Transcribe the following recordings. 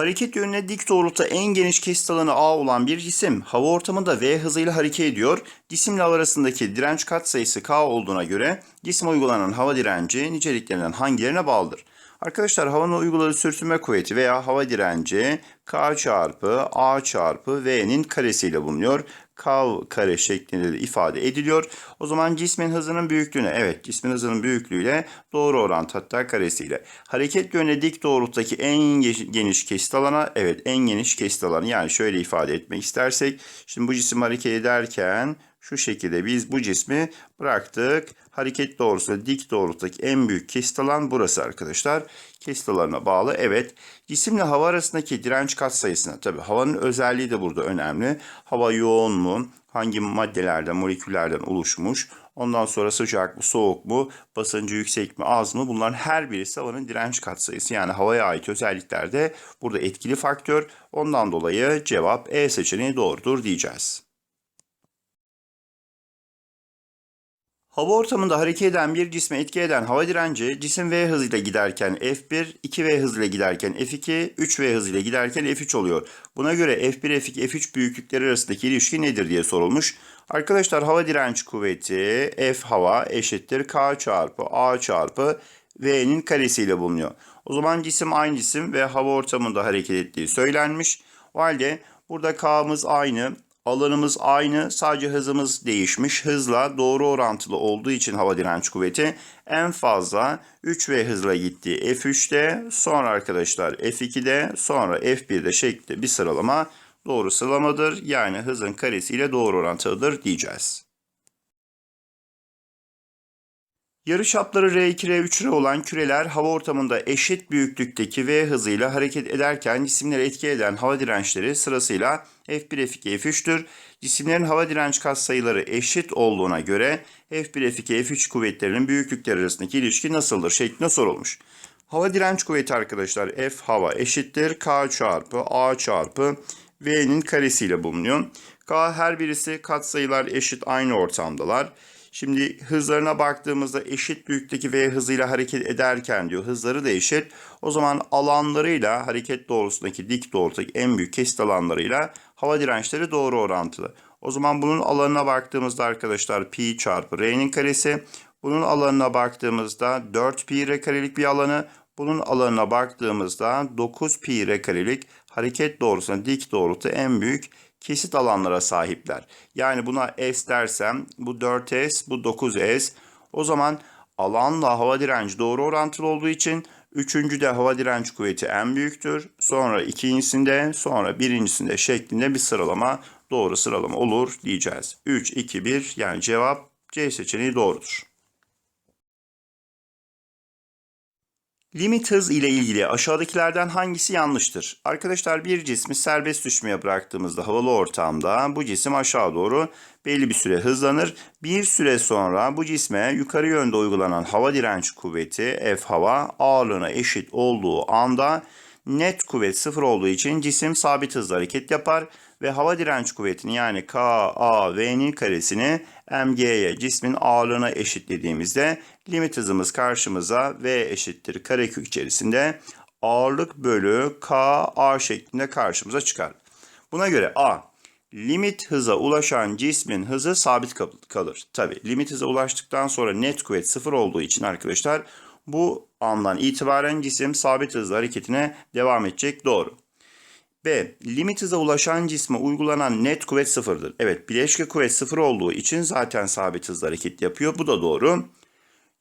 Hareket yönüne dik doğrultuda en geniş kesit alanı A olan bir cisim hava ortamında V hızıyla hareket ediyor. Cisimle arasındaki direnç katsayısı K olduğuna göre cisim uygulanan hava direnci niceliklerinden hangilerine bağlıdır? Arkadaşlar havanın uyguladığı sürtünme kuvveti veya hava direnci K çarpı A çarpı V'nin karesiyle bulunuyor. K kare şeklinde de ifade ediliyor. O zaman cismin hızının büyüklüğüne, evet cismin hızının büyüklüğüyle doğru orantı hatta karesiyle. Hareket yönüne dik doğrultudaki en ge- geniş kesit alana, evet en geniş kesit alanı yani şöyle ifade etmek istersek. Şimdi bu cisim hareket ederken şu şekilde biz bu cismi bıraktık. Hareket doğrultusunda dik doğrultudaki en büyük kesit alan burası arkadaşlar. Kesit alanına bağlı. Evet. Cisimle hava arasındaki direnç katsayısına tabii havanın özelliği de burada önemli. Hava yoğun mu? Hangi maddelerden, moleküllerden oluşmuş? Ondan sonra sıcak mı, soğuk mu, basıncı yüksek mi, az mı? Bunların her birisi havanın direnç katsayısı. Yani havaya ait özellikler de burada etkili faktör. Ondan dolayı cevap E seçeneği doğrudur diyeceğiz. Hava ortamında hareket eden bir cisme etki eden hava direnci cisim V hızıyla giderken F1, 2V hızıyla giderken F2, 3V hızıyla giderken F3 oluyor. Buna göre F1, F2, F3 büyüklükleri arasındaki ilişki nedir diye sorulmuş. Arkadaşlar hava direnç kuvveti F hava eşittir K çarpı A çarpı V'nin karesiyle bulunuyor. O zaman cisim aynı cisim ve hava ortamında hareket ettiği söylenmiş. O halde burada K'mız aynı, Alanımız aynı, sadece hızımız değişmiş. Hızla doğru orantılı olduğu için hava direnç kuvveti en fazla 3V hızla gitti. F3'te, sonra arkadaşlar F2'de, sonra F1'de şeklinde bir sıralama doğru sıralamadır. Yani hızın karesiyle doğru orantılıdır diyeceğiz. Yarı çapları R2, R3, R olan küreler hava ortamında eşit büyüklükteki V hızıyla hareket ederken cisimleri etki eden hava dirençleri sırasıyla F1, F2, F3'tür. Cisimlerin hava direnç katsayıları eşit olduğuna göre F1, F2, F3 kuvvetlerinin büyüklükleri arasındaki ilişki nasıldır şeklinde sorulmuş. Hava direnç kuvveti arkadaşlar F hava eşittir K çarpı A çarpı V'nin karesiyle bulunuyor. K her birisi katsayılar eşit aynı ortamdalar. Şimdi hızlarına baktığımızda eşit büyüklükteki V hızıyla hareket ederken diyor hızları da eşit. O zaman alanlarıyla hareket doğrusundaki dik doğrultudaki en büyük kesit alanlarıyla hava dirençleri doğru orantılı. O zaman bunun alanına baktığımızda arkadaşlar pi çarpı r'nin karesi. Bunun alanına baktığımızda 4 pi r karelik bir alanı. Bunun alanına baktığımızda 9 pi r karelik hareket doğrusuna dik doğrultu en büyük kesit alanlara sahipler. Yani buna S dersem bu 4S bu 9S. O zaman alanla hava direnci doğru orantılı olduğu için üçüncüde hava direnç kuvveti en büyüktür. Sonra ikincisinde sonra birincisinde şeklinde bir sıralama doğru sıralama olur diyeceğiz. 3, 2, 1 yani cevap C seçeneği doğrudur. Limit hız ile ilgili aşağıdakilerden hangisi yanlıştır? Arkadaşlar bir cismi serbest düşmeye bıraktığımızda havalı ortamda bu cisim aşağı doğru belli bir süre hızlanır. Bir süre sonra bu cisme yukarı yönde uygulanan hava direnç kuvveti F hava ağırlığına eşit olduğu anda net kuvvet sıfır olduğu için cisim sabit hızla hareket yapar ve hava direnç kuvvetini yani K, A, V'nin karesini mg'ye cismin ağırlığına eşitlediğimizde limit hızımız karşımıza V eşittir karekök içerisinde ağırlık bölü K, A şeklinde karşımıza çıkar. Buna göre A limit hıza ulaşan cismin hızı sabit kalır. Tabi limit hıza ulaştıktan sonra net kuvvet sıfır olduğu için arkadaşlar bu andan itibaren cisim sabit hızla hareketine devam edecek. Doğru. B. Limit hıza ulaşan cisme uygulanan net kuvvet sıfırdır. Evet bileşke kuvvet sıfır olduğu için zaten sabit hızla hareket yapıyor. Bu da doğru.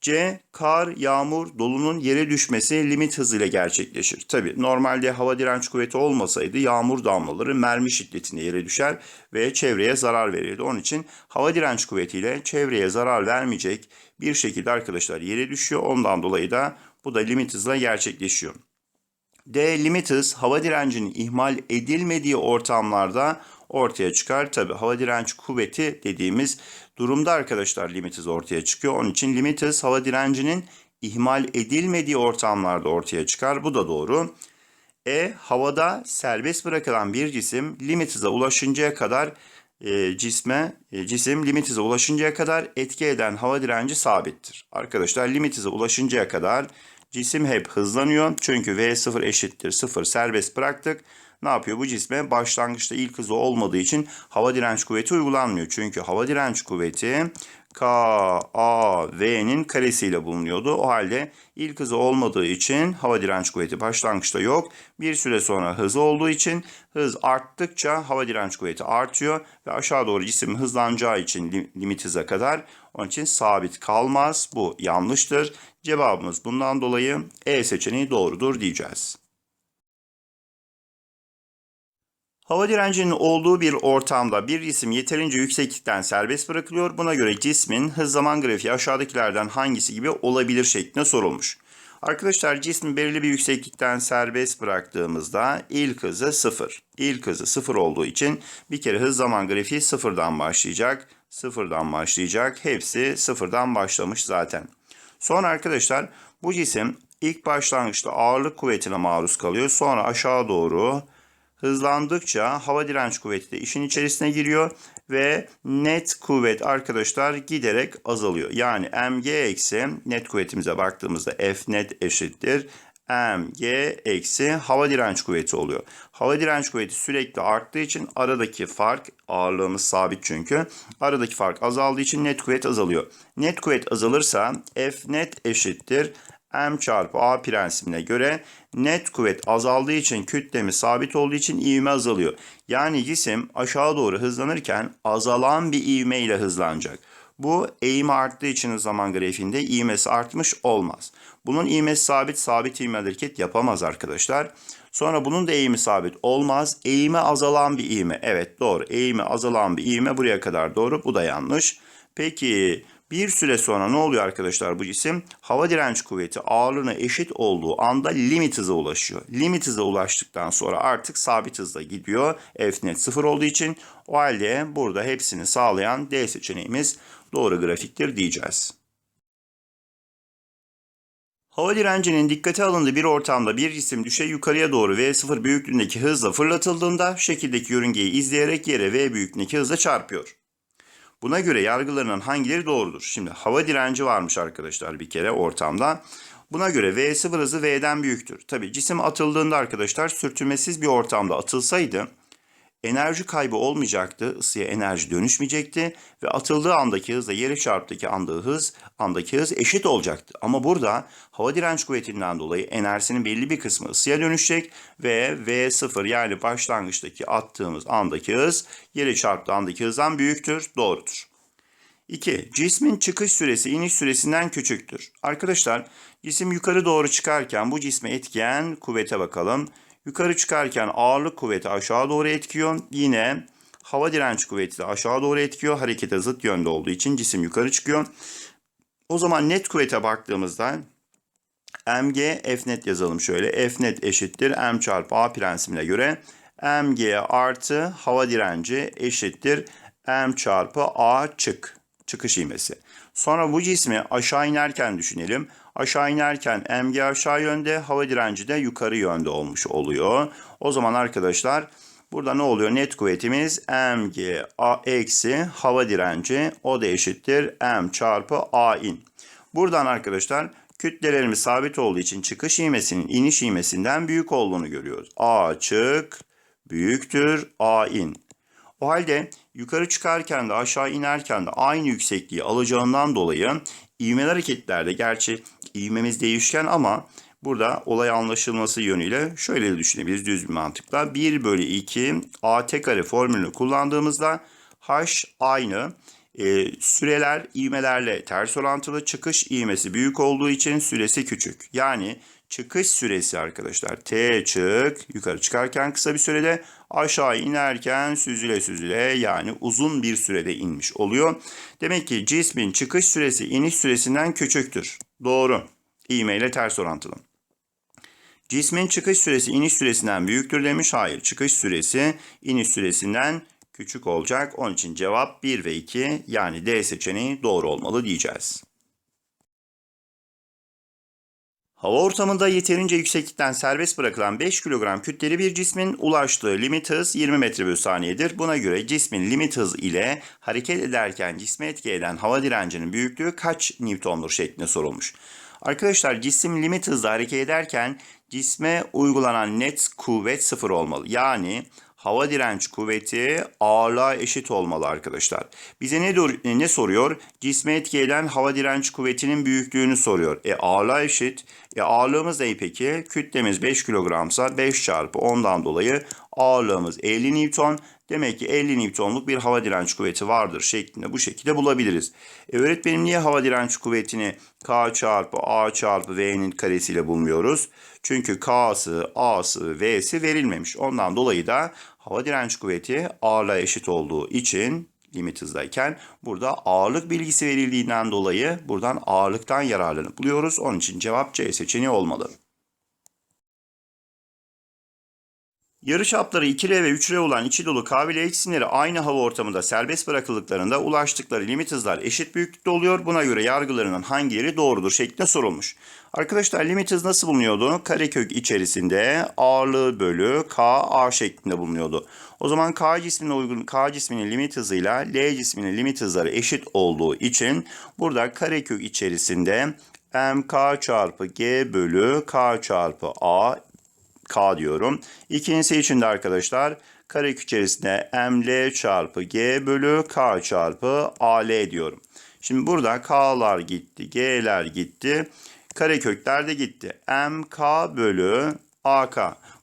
C. Kar, yağmur, dolunun yere düşmesi limit hızıyla gerçekleşir. Tabi normalde hava direnç kuvveti olmasaydı yağmur damlaları mermi şiddetinde yere düşer ve çevreye zarar verirdi. Onun için hava direnç kuvvetiyle çevreye zarar vermeyecek bir şekilde arkadaşlar yere düşüyor. Ondan dolayı da bu da limit hızla gerçekleşiyor. D limit hız hava direncinin ihmal edilmediği ortamlarda ortaya çıkar. Tabi hava direnç kuvveti dediğimiz durumda arkadaşlar limit hız ortaya çıkıyor. Onun için limit hız hava direncinin ihmal edilmediği ortamlarda ortaya çıkar. Bu da doğru. E havada serbest bırakılan bir cisim limit hıza ulaşıncaya kadar e, cisme e, cisim limit hıza ulaşıncaya kadar etki eden hava direnci sabittir. Arkadaşlar limit hıza ulaşıncaya kadar Cisim hep hızlanıyor. Çünkü V0 eşittir 0 serbest bıraktık. Ne yapıyor? Bu cisme başlangıçta ilk hızı olmadığı için hava direnç kuvveti uygulanmıyor. Çünkü hava direnç kuvveti K, A, V'nin karesiyle bulunuyordu. O halde ilk hızı olmadığı için hava direnç kuvveti başlangıçta yok. Bir süre sonra hızı olduğu için hız arttıkça hava direnç kuvveti artıyor ve aşağı doğru cisim hızlanacağı için lim- limit hıza kadar onun için sabit kalmaz. Bu yanlıştır. Cevabımız bundan dolayı E seçeneği doğrudur diyeceğiz. Hava direncinin olduğu bir ortamda bir cisim yeterince yükseklikten serbest bırakılıyor. Buna göre cismin hız zaman grafiği aşağıdakilerden hangisi gibi olabilir şeklinde sorulmuş. Arkadaşlar cismi belirli bir yükseklikten serbest bıraktığımızda ilk hızı sıfır. İlk hızı sıfır olduğu için bir kere hız zaman grafiği sıfırdan başlayacak. Sıfırdan başlayacak. Hepsi sıfırdan başlamış zaten. Sonra arkadaşlar bu cisim ilk başlangıçta ağırlık kuvvetine maruz kalıyor. Sonra aşağı doğru hızlandıkça hava direnç kuvveti de işin içerisine giriyor ve net kuvvet arkadaşlar giderek azalıyor. Yani mg eksi net kuvvetimize baktığımızda F net eşittir mg eksi hava direnç kuvveti oluyor. Hava direnç kuvveti sürekli arttığı için aradaki fark ağırlığımız sabit çünkü. Aradaki fark azaldığı için net kuvvet azalıyor. Net kuvvet azalırsa F net eşittir m çarpı a prensibine göre net kuvvet azaldığı için kütlemiz sabit olduğu için ivme azalıyor. Yani cisim aşağı doğru hızlanırken azalan bir ivme ile hızlanacak. Bu eğimi arttığı için zaman grafiğinde ivmesi artmış olmaz. Bunun ivmesi sabit, sabit ivme hareket yapamaz arkadaşlar. Sonra bunun da eğimi sabit olmaz. Eğimi azalan bir ivme. Evet doğru. Eğimi azalan bir ivme buraya kadar doğru. Bu da yanlış. Peki bir süre sonra ne oluyor arkadaşlar bu cisim? Hava direnç kuvveti ağırlığına eşit olduğu anda limit hıza ulaşıyor. Limit hıza ulaştıktan sonra artık sabit hızla gidiyor. F net sıfır olduğu için o halde burada hepsini sağlayan D seçeneğimiz doğru grafiktir diyeceğiz. Hava direncinin dikkate alındığı bir ortamda bir cisim düşey yukarıya doğru V0 büyüklüğündeki hızla fırlatıldığında şekildeki yörüngeyi izleyerek yere V büyüklüğündeki hızla çarpıyor. Buna göre yargılarının hangileri doğrudur? Şimdi hava direnci varmış arkadaşlar bir kere ortamda. Buna göre V0 hızı V'den büyüktür. Tabi cisim atıldığında arkadaşlar sürtünmesiz bir ortamda atılsaydı enerji kaybı olmayacaktı, ısıya enerji dönüşmeyecekti ve atıldığı andaki hızla yere çarptaki andığı hız, andaki hız eşit olacaktı. Ama burada hava direnç kuvvetinden dolayı enerjinin belli bir kısmı ısıya dönüşecek ve V0 yani başlangıçtaki attığımız andaki hız yere çarptığı andaki hızdan büyüktür, doğrudur. 2. Cismin çıkış süresi iniş süresinden küçüktür. Arkadaşlar cisim yukarı doğru çıkarken bu cisme etkiyen kuvvete bakalım. Yukarı çıkarken ağırlık kuvveti aşağı doğru etkiyor. Yine hava direnç kuvveti de aşağı doğru etkiyor. Harekete zıt yönde olduğu için cisim yukarı çıkıyor. O zaman net kuvvete baktığımızda mg f net yazalım şöyle. F net eşittir m çarpı a prensibine göre mg artı hava direnci eşittir m çarpı a çık. Çıkış ivmesi. Sonra bu cismi aşağı inerken düşünelim. Aşağı inerken mg aşağı yönde, hava direnci de yukarı yönde olmuş oluyor. O zaman arkadaşlar burada ne oluyor? Net kuvvetimiz mg a eksi hava direnci o da eşittir m çarpı a in. Buradan arkadaşlar kütlelerimiz sabit olduğu için çıkış ivmesinin iniş ivmesinden büyük olduğunu görüyoruz. A çık büyüktür A in. O halde yukarı çıkarken de aşağı inerken de aynı yüksekliği alacağından dolayı ivmeli hareketlerde gerçi ivmemiz değişken ama burada olay anlaşılması yönüyle şöyle de düşünebiliriz düz bir mantıkla. 1 bölü 2 at kare formülünü kullandığımızda h aynı. E, süreler ivmelerle ters orantılı çıkış ivmesi büyük olduğu için süresi küçük. Yani çıkış süresi arkadaşlar t çık yukarı çıkarken kısa bir sürede aşağı inerken süzüle süzüle yani uzun bir sürede inmiş oluyor. Demek ki cismin çıkış süresi iniş süresinden küçüktür. Doğru. İğme ile ters orantılı. Cismin çıkış süresi iniş süresinden büyüktür demiş. Hayır. Çıkış süresi iniş süresinden küçük olacak. Onun için cevap 1 ve 2 yani D seçeneği doğru olmalı diyeceğiz. Hava ortamında yeterince yükseklikten serbest bırakılan 5 kilogram kütleli bir cismin ulaştığı limit hız 20 metre bölü saniyedir. Buna göre cismin limit hız ile hareket ederken cisme etki eden hava direncinin büyüklüğü kaç Newton'dur şeklinde sorulmuş. Arkadaşlar cisim limit hızla hareket ederken cisme uygulanan net kuvvet sıfır olmalı. Yani hava direnç kuvveti ağırlığa eşit olmalı arkadaşlar. Bize ne, ne soruyor? Cisme etki eden hava direnç kuvvetinin büyüklüğünü soruyor. E ağırlığa eşit. E ağırlığımız ne peki? Kütlemiz 5 kilogramsa 5 çarpı 10'dan dolayı ağırlığımız 50 Newton. Demek ki 50 Newton'luk bir hava direnç kuvveti vardır şeklinde bu şekilde bulabiliriz. E öğretmenim niye hava direnç kuvvetini K çarpı A çarpı V'nin karesiyle bulmuyoruz? Çünkü K'sı, A'sı, V'si verilmemiş. Ondan dolayı da hava direnç kuvveti ağırlığa eşit olduğu için limit hızdayken burada ağırlık bilgisi verildiğinden dolayı buradan ağırlıktan yararlanıp buluyoruz. Onun için cevap C seçeneği olmalı. Yarıçapları 2R ve 3R olan içi dolu K ve L cisimleri aynı hava ortamında serbest bırakıldıklarında ulaştıkları limit hızlar eşit büyüklükte oluyor. Buna göre yargılarının hangileri doğrudur şeklinde sorulmuş. Arkadaşlar limit hız nasıl bulunuyordu? Karekök içerisinde ağırlığı bölü K A şeklinde bulunuyordu. O zaman K cismine uygun K cisminin limit hızıyla L cisminin limit hızları eşit olduğu için burada karekök içerisinde mk çarpı g bölü k çarpı a K diyorum. İkincisi için de arkadaşlar karekök içerisinde ML çarpı G bölü K çarpı AL diyorum. Şimdi burada K'lar gitti, G'ler gitti. Karekökler de gitti. MK bölü AK.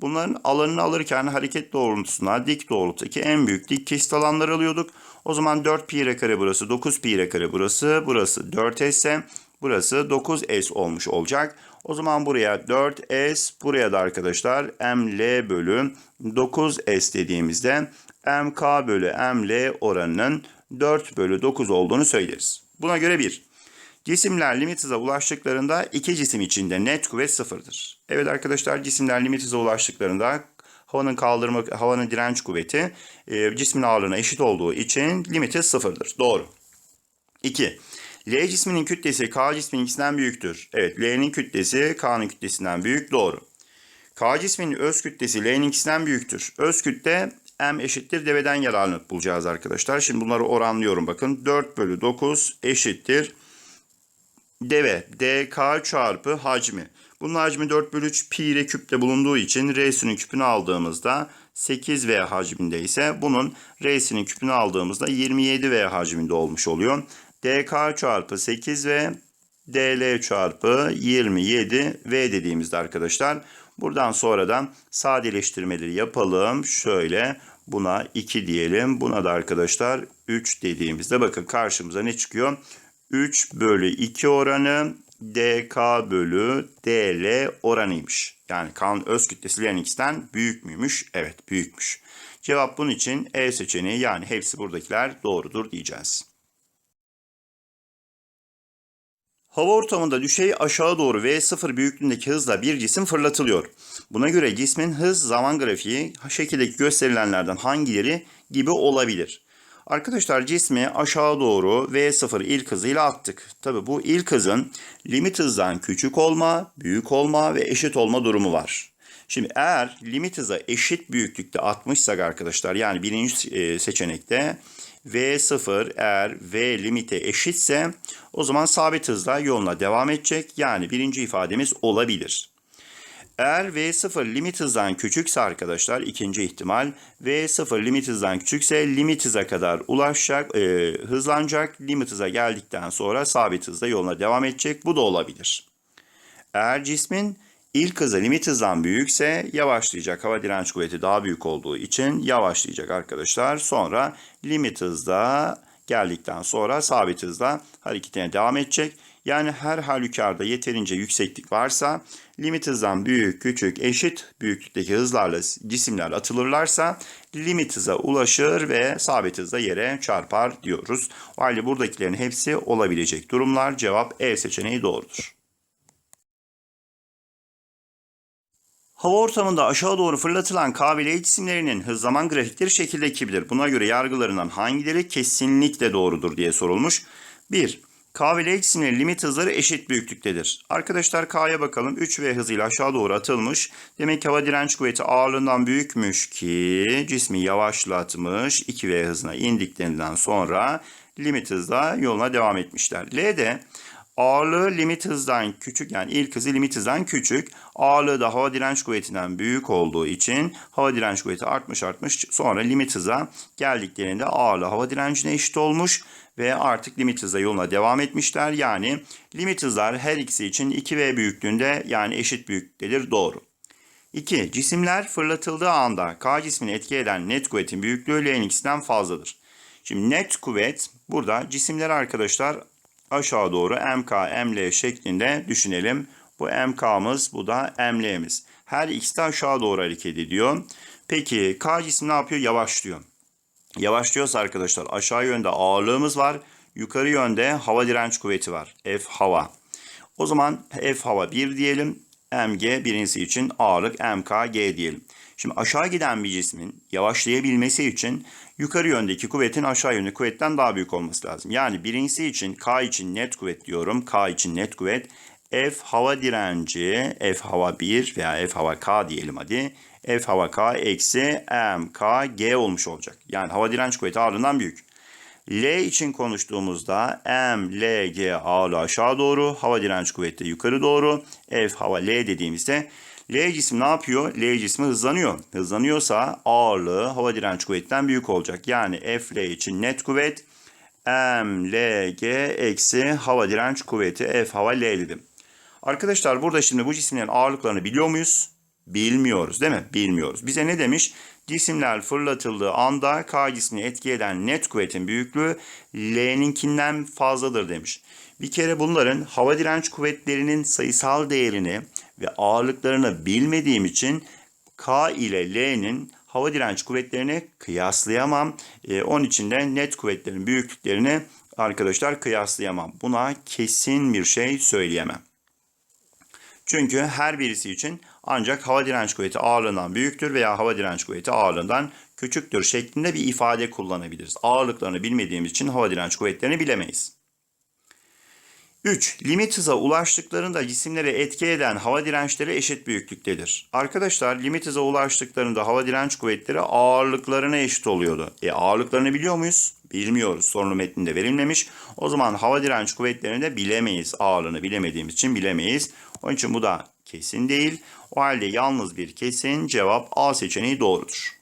Bunların alanını alırken hareket doğrultusuna dik doğrultudaki en büyük dik kesit alanları alıyorduk. O zaman 4 pi kare burası, 9 pi kare burası, burası 4s ise burası 9s olmuş olacak. O zaman buraya 4s, buraya da arkadaşlar ml bölü 9s dediğimizde mk bölü ml oranının 4 bölü 9 olduğunu söyleriz. Buna göre 1. Cisimler limit hıza ulaştıklarında iki cisim içinde net kuvvet sıfırdır. Evet arkadaşlar cisimler limit hıza ulaştıklarında havanın kaldırma, havanın direnç kuvveti e, cismin ağırlığına eşit olduğu için limit hız sıfırdır. Doğru. 2. L cisminin kütlesi K cisminin ikisinden büyüktür. Evet L'nin kütlesi K'nın kütlesinden büyük. Doğru. K cisminin öz kütlesi L'nin ikisinden büyüktür. Öz kütle M eşittir deveden yararlanıp bulacağız arkadaşlar. Şimdi bunları oranlıyorum bakın. 4 bölü 9 eşittir deve dk çarpı hacmi. Bunun hacmi 4 bölü 3 pi r küpte bulunduğu için r'sinin küpünü aldığımızda 8v hacminde ise bunun r'sinin küpünü aldığımızda 27v hacminde olmuş oluyor. Dk çarpı 8v dl çarpı 27v dediğimizde arkadaşlar buradan sonradan sadeleştirmeleri yapalım. Şöyle buna 2 diyelim. Buna da arkadaşlar 3 dediğimizde bakın karşımıza ne çıkıyor? 3 bölü 2 oranı dk bölü dl oranıymış. Yani K'nın öz kütlesi Lennox'ten büyük müymüş? Evet büyükmüş. Cevap bunun için E seçeneği yani hepsi buradakiler doğrudur diyeceğiz. Hava ortamında düşey aşağı doğru V0 büyüklüğündeki hızla bir cisim fırlatılıyor. Buna göre cismin hız zaman grafiği şekildeki gösterilenlerden hangileri gibi olabilir? Arkadaşlar cismi aşağı doğru V0 ilk hızıyla attık. Tabi bu ilk hızın limit hızdan küçük olma, büyük olma ve eşit olma durumu var. Şimdi eğer limit hıza eşit büyüklükte atmışsak arkadaşlar yani birinci e, seçenekte V0 eğer V limite eşitse o zaman sabit hızla yoluna devam edecek. Yani birinci ifademiz olabilir. Eğer V0 limit hızdan küçükse arkadaşlar ikinci ihtimal V0 limit hızdan küçükse limit hıza kadar ulaşacak, e, hızlanacak. Limit hıza geldikten sonra sabit hızla yoluna devam edecek. Bu da olabilir. Eğer cismin ilk hızı limit hızdan büyükse yavaşlayacak. Hava direnç kuvveti daha büyük olduğu için yavaşlayacak arkadaşlar. Sonra limit hızda geldikten sonra sabit hızla hareketine devam edecek. Yani her halükarda yeterince yükseklik varsa limit hızdan büyük, küçük, eşit büyüklükteki hızlarla cisimler atılırlarsa limit hıza ulaşır ve sabit hızla yere çarpar diyoruz. O halde buradakilerin hepsi olabilecek durumlar. Cevap E seçeneği doğrudur. Hava ortamında aşağı doğru fırlatılan K ve L cisimlerinin hız zaman grafikleri şekildekidir. Buna göre yargılarından hangileri kesinlikle doğrudur diye sorulmuş. 1. K ve L cisimlerin limit hızları eşit büyüklüktedir. Arkadaşlar K'ya bakalım. 3V hızıyla aşağı doğru atılmış. Demek hava direnç kuvveti ağırlığından büyükmüş ki cismi yavaşlatmış. 2V hızına indiklerinden sonra limit hızla yoluna devam etmişler. L'de Ağırlığı limit hızdan küçük yani ilk hızı limit hızdan küçük. Ağırlığı da hava direnç kuvvetinden büyük olduğu için hava direnç kuvveti artmış artmış. Sonra limit hıza geldiklerinde ağırlığı hava direncine eşit olmuş ve artık limit hıza yoluna devam etmişler. Yani limit hızlar her ikisi için 2V büyüklüğünde yani eşit büyüklüktedir. Doğru. 2. Cisimler fırlatıldığı anda K cismini etki eden net kuvvetin büyüklüğü L'nin ikisinden fazladır. Şimdi net kuvvet burada cisimler arkadaşlar aşağı doğru MK, ML şeklinde düşünelim. Bu MK'mız, bu da ML'miz. Her ikisi de aşağı doğru hareket ediyor. Peki K cismi ne yapıyor? Yavaşlıyor. Yavaşlıyorsa arkadaşlar aşağı yönde ağırlığımız var. Yukarı yönde hava direnç kuvveti var. F hava. O zaman F hava 1 diyelim. mg birincisi için ağırlık mk g diyelim. Şimdi aşağı giden bir cismin yavaşlayabilmesi için yukarı yöndeki kuvvetin aşağı yöndeki kuvvetten daha büyük olması lazım. Yani birincisi için K için net kuvvet diyorum. K için net kuvvet. F hava direnci, F hava 1 veya F hava K diyelim hadi. F hava K eksi M K G olmuş olacak. Yani hava direnç kuvveti ağırlığından büyük. L için konuştuğumuzda M, L, G ağırlığı aşağı doğru, hava direnç kuvveti yukarı doğru. F hava L dediğimizde L cismi ne yapıyor? L cismi hızlanıyor. Hızlanıyorsa ağırlığı hava direnç kuvvetinden büyük olacak. Yani F L için net kuvvet M, L, G eksi hava direnç kuvveti F hava L dedim. Arkadaşlar burada şimdi bu cisimlerin ağırlıklarını biliyor muyuz? Bilmiyoruz değil mi? Bilmiyoruz. Bize ne demiş? Cisimler fırlatıldığı anda K cismini etki eden net kuvvetin büyüklüğü L'ninkinden fazladır demiş. Bir kere bunların hava direnç kuvvetlerinin sayısal değerini ve ağırlıklarını bilmediğim için K ile L'nin hava direnç kuvvetlerini kıyaslayamam. Ee, onun için de net kuvvetlerin büyüklüklerini arkadaşlar kıyaslayamam. Buna kesin bir şey söyleyemem. Çünkü her birisi için ancak hava direnç kuvveti ağırlığından büyüktür veya hava direnç kuvveti ağırlığından küçüktür şeklinde bir ifade kullanabiliriz. Ağırlıklarını bilmediğimiz için hava direnç kuvvetlerini bilemeyiz. 3. Limit hıza ulaştıklarında cisimlere etki eden hava dirençleri eşit büyüklüktedir. Arkadaşlar limit hıza ulaştıklarında hava direnç kuvvetleri ağırlıklarına eşit oluyordu. E ağırlıklarını biliyor muyuz? Bilmiyoruz. Sorunun metninde verilmemiş. O zaman hava direnç kuvvetlerini de bilemeyiz. Ağırlığını bilemediğimiz için bilemeyiz. Onun için bu da kesin değil. O halde yalnız bir kesin cevap A seçeneği doğrudur.